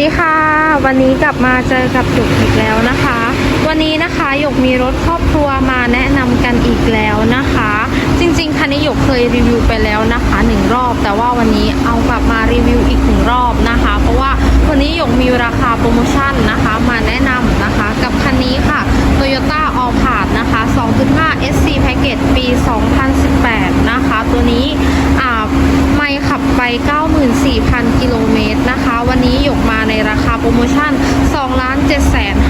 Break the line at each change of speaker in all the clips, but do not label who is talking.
ดีค่ะ วันนี้กลับมาเจอกับหยกอีกแล้วนะคะ วันนี้นะคะหยกมีรถครอบครัวมาแนะนำกันอีกแล้วนะคะ จริงๆคันนี้หยกเคยรีวิวไปแล้วนะคะหนึ่งรอบ แต่ว่าวันนี้เอากลับมารีวิวอีกหนึ่งรอบนะคะ เพราะว่าวันนี้หยกมีราคาโปรโมชั่นนะคะ มาแนะนำนะคะ กับคันนี้ค่ะ Toyota All p a r t นะคะ 2.5 SC Package ปี 2018 นะคะ ตัวนี้อ่าไม่ขับไป 94,000 กิโลเมตรนะคะ วันนี้หยกมาในราคาโปรโมชั่น 2 7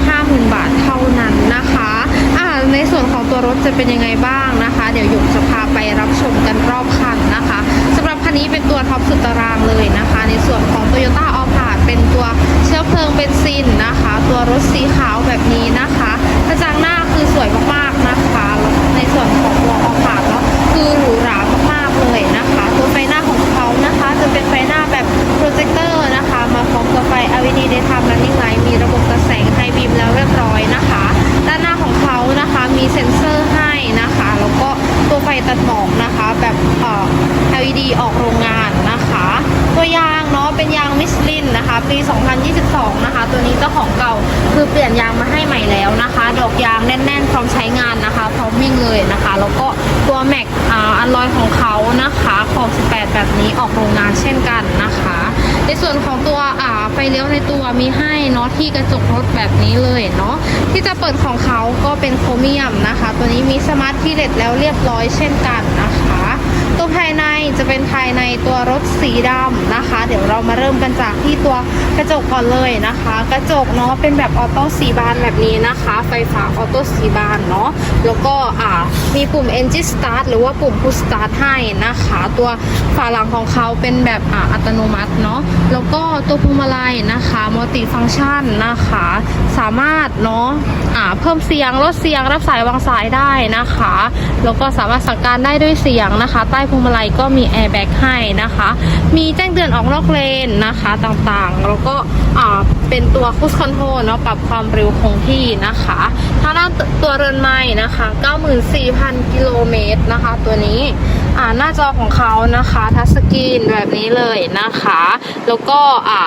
5 0 0 0 0 บาทเท่านั้นนะคะอ่าในส่วนของตัวรถจะ เป็นยังไงบ้างนะคะ เดี๋ยวหยกจะ ปี 2022 นะคะ ตัวนี้เจ้าของเก่าคือเปลี่ยนยางมาให้ใหม่แล้วนะคะ ดอกยางแน่นๆ พร้อมใช้งานนะคะ พร้อมวิ่งเลยนะคะ แล้วก็ตัวแม็กอันลอยของเขานะคะขอบ 18 แบบนี้ออกโรงงานเช่นกันนะคะ ในส่วนของตัวไฟเลี้ยวในตัวมีให้เนาะที่กระจกรถแบบนี้เลยเนาะที่จะเปิดของเขาก็เป็นโครเมียมนะคะ ตัวนี้มีสมาร์ทที่เด็ดแล้วเรียบร้อยเช่นกันนะคะ ตัวภายใน จะเป็นภายในตัวรถสีดำนะคะ เดี๋ยวเรามาเริ่มกันจากที่ตัวกระจกก่อนเลยนะคะ กระจกเนาะเป็นแบบออโต้สีบานแบบนี้นะคะ ไฟฟ้าออโต้สีบานเนาะแล้วก็อ่ามีปุ่ม Engine Start หรือว่าปุ่ม Push Start ให้นะคะ ตัวฝาหลังของเขาเป็นแบบอ่าอัตโนมัติเนาะแล้วก็ ตัวพวงมาลัยนะคะมัลติฟัง c t ชันนะคะ สามารถเนาะอ่าเพิ่มเสียงลดเสียงรับสายวางสายได้นะคะแล้วก็สามารถสั่งการได้ด้วยเสียงนะคะ ใต้พวงมาลัยก็มีแอร์แบ็กให้นะคะ มีแจ้งเตือนออกนอกเลนนะคะต่างๆ แล้วก็เป็นตัวคุชคอนโทรลเนาะปรับความเร็วคงที่นะคะทาด้านตัวเรือนไม้นะคะ 94,000 กิโลเมตรนะคะ ตัวนี้ อ่าหน้าจอของเขานะคะทัชสกรีนแบบนี้เลยนะคะ แล้วก็อ่า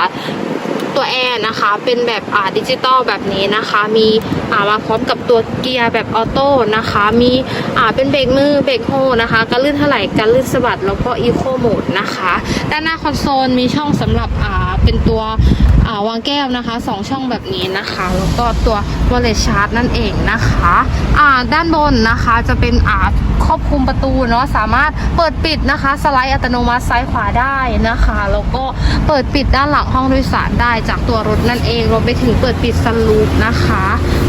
ตัวแอร์นะคะ เป็นแบบอ่าดิจิตอลแบบนี้นะคะ มีอ่ามาพร้อมกับตัวเกียร์แบบออโต้นะคะ มีอ่าเป็นเบรกมือเบรกโฮนะคะการลื่นเท่าไหร่การลื่นสะบัดแล้วก็อีโคโหมดนะคะ ด้านหน้าคอนโซลมีช่องสำหรับอ่าเป็นตัวอ่าวางแก้วนะคะสองช่องแบบนี้นะคะ แล้วก็ตัว wallet charge นั่นเองนะคะอ่าด้านบนนะคะจะเป็นอ่าครอบคลุมประตูเนาะสามารถเปิดปิดนะคะ สไลด์อัตโนมัติซ้ายขวาได้นะคะ แล้วก็เปิดปิดด้านหลังห้องโดยสารได้จากตัวรถนั่นเองรวมไปถึงเปิดปิดซันรูฟนะคะ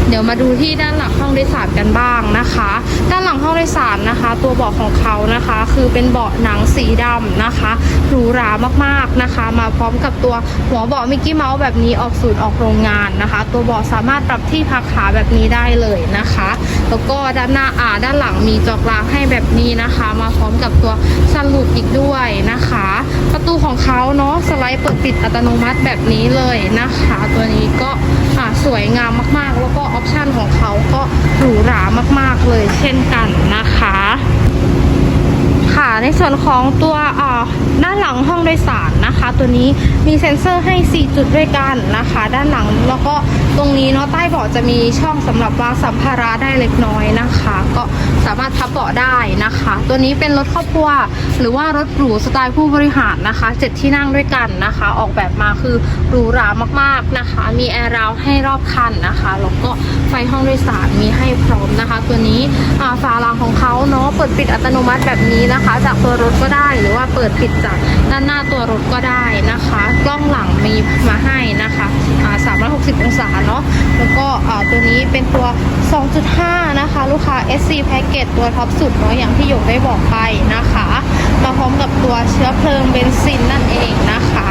เดี๋ยวมาดูที่ด้านหลังห้องโดยสารกันบ้างนะคะ ด้านหลังห้องโดยสารนะคะ ตัวเบาะของเขานะคะ คือเป็นเบาะหนังสีดำนะคะหรูหรามากๆนะคะ มาพร้อมกับตัวหัวเบาะมิกกี้เมาส์แบบนี้ออกสูตรออกโรงงานนะคะ ตัวเบาะสามารถปรับที่พักขาแบบนี้ได้เลยนะคะ แล้วก็ด้านหน้าอ่าด้านหลังมีจอกลางให้แบบนี้นะคะ มาพร้อมกับตัวซันรูฟอีกด้วยนะคะ ประตูของเขาเนาะสไลด์เปิดปิดอัตโนมัติแบบนี้เลยนะคะ ตัวนี้ก็อ่าสวยงามมากๆ แล้วก็ออปชันของเขาก็หรูหรามากๆเลยเช่นกันนะคะ ค่ะในส่วนของตัวอ่า ด้านหลังห้องโดยสารนะคะ ตัวนี้มีเซ็นเซอร์ให้ 4 จุดด้วยกันนะคะ ด้านหลังแล้วก็ตรงนี้เนาะใต้เบาะจะมีช่องสำหรับวางสัมภาระได้เล็กน้อยนะคะ ก็สามารถพับเบาะได้นะคะ ตัวนี้เป็นรถครอบครัวหรือว่ารถหรูสไตล์ผู้บริหารนะคะเจ็ดที่นั่งด้วยกันนะคะ ออกแบบมาคือหรูหรามากๆนะคะ มีแอร์ราวให้รอบคันนะคะแล้วก็ไฟห้องโดยสารมีให้พร้อมนะคะ ตัวนี้อ่าฝาหลังของเขาเนาะเปิดปิดอัตโนมัติแบบนี้นะคะ จากตัวรถก็ได้หรือว่าเปิดปิดจากด้านหน้าตัวรถก็ได้นะคะ กล้องหลังมีมาให้นะคะอ่า360 องศาเนาะแล้วก็ตัวนี้เป็นตัว 2.5 นะคะ ลูกค้า SC Package ตัวท็อปสุดเนาะอย่างที่หยกได้บอกไปนะคะ มาพร้อมกับตัวเชื้อเพลิงเบนซินนั่นเองนะคะ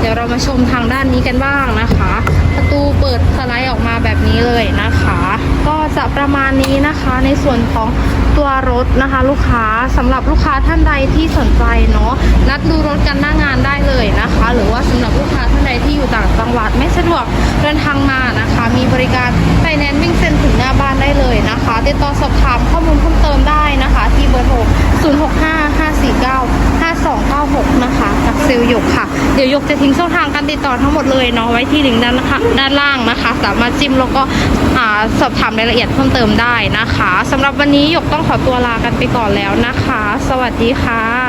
เดี๋ยวเรามาชมทางด้านนี้กันบ้างนะคะ ประตูเปิดสไลด์ออกมาแบบนี้เลยนะคะ ก็จะประมาณนี้นะคะในส่วนของตัวรถนะคะ ลูกค้าสำหรับลูกค้าท่านใดที่สนใจเนาะนัดดูรถกันหน้างานได้เลยนะคะ หรือว่าสำหรับลูกค้าท่านใดที่อยู่ต่างจังหวัดไม่สะดวกเดินทางมานะคะ มีบริการไฟแนนซ์วิ่งเซ็นถึงหน้าบ้านได้เลยนะคะติดต่อสอบถามข้อมูลเพิ่มเติมได้นะคะ ที่เบอร์โทร 296 นะคะจากเซลล์ยกค่ะ เดี๋ยวหยกจะทิ้งช่องทางการติดต่อทั้งหมดเลยเนาะไว้ที่ลิงก์ด้านนะคะด้านล่างนะคะ สามารถจิ้มแล้วก็สอบถามรายละเอียดเพิ่มเติมได้นะคะสำหรับวันนี้หยกต้องขอตัวลากันไปก่อนแล้วนะคะ สวัสดีค่ะ